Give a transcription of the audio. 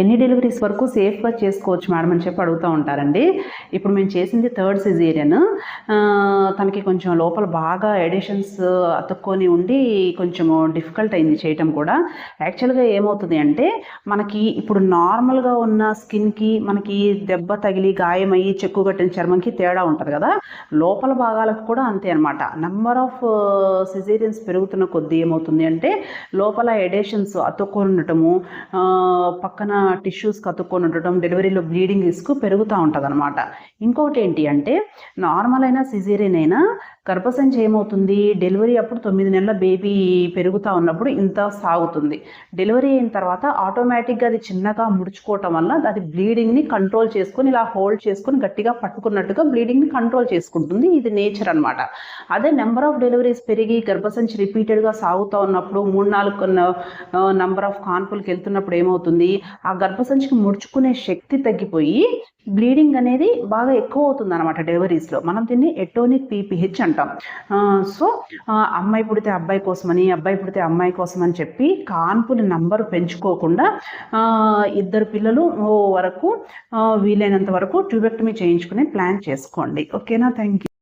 ఎన్ని డెలివరీస్ వరకు సేఫ్గా చేసుకోవచ్చు మేడం అని చెప్పి అడుగుతూ ఉంటారండి. ఇప్పుడు మేము చేసింది థర్డ్ సిజేరియన్ తనకి కొంచెం లోపల బాగా ఎడిషన్స్ అతుక్కొని ఉండి కొంచెము డిఫికల్ట్ అయింది చేయటం కూడా. యాక్చువల్గా ఏమవుతుంది అంటే మనకి ఇప్పుడు నార్మల్గా ఉన్న స్కిన్కి మనకి దెబ్బ తగిలి గాయమయ్యి చెక్కు కట్టిన చర్మంకి తేడా ఉంటుంది కదా. లోపల భాగాలకు కూడా అంతే అనమాట నెంబర్ ఆఫ్ సిజేరియన్స్ పెరుగుతున్న కొద్దీ ఏమవుతుంది అంటే లోపల ఎడేషన్స్ అతుక్కొని ఉండటము పక్కన టిష్యూస్ అతుక్కొని ఉండటం డెలివరీలో బ్లీడింగ్ రిస్క్ పెరుగుతూ ఉంటుంది అనమాట ఇంకోటి ఏంటి అంటే నార్మల్ అయినా సిజేరియన్ అయినా గర్భసంచి ఏమవుతుంది? డెలివరీ అప్పుడు తొమ్మిది నెలల బేబీ పెరుగుతూ ఉన్నప్పుడు ఇంత సాగుతుంది. డెలివరీ అయిన తర్వాత ఆటోమేటిక్గా అది చిన్నగా ముడుచుకోవటం వల్ల అది బ్లీడింగ్ని కంట్రోల్ చేసుకొని ఇలా హోల్డ్ చేసుకొని గట్టిగా పట్టుకున్నట్టుగా బ్లీడింగ్ని కంట్రోల్ చేసుకుంటుంది. ఇది నేచర్ అనమాట అదే నెంబర్ ఆఫ్ డెలివరీస్ పెరిగి గర్భసంచి రిపీటెడ్గా సాగుతూ ఉన్నప్పుడు మూడు నాలుగు నంబర్ ఆఫ్ కాన్పులకి వెళ్తున్నప్పుడు ఏమవుతుంది? ఆ గర్భసంచికి ముడుచుకునే శక్తి తగ్గిపోయి బ్లీడింగ్ అనేది బాగా ఎక్కువ అవుతుంది అనమాట డెలివరీస్లో. మనం దీన్ని ఎటోనిక్ పీపీహెచ్ అంటాం. సో అమ్మాయి పుడితే అబ్బాయి కోసమని అబ్బాయి పుడితే అమ్మాయి కోసమని చెప్పి కాన్పుల నంబర్ పెంచుకోకుండా ఇద్దరు పిల్లలు ఓ వరకు వీలైనంత వరకు ట్యూబెక్టమీ చేయించుకునే ప్లాన్ చేసుకోండి. ఓకేనా? Thank you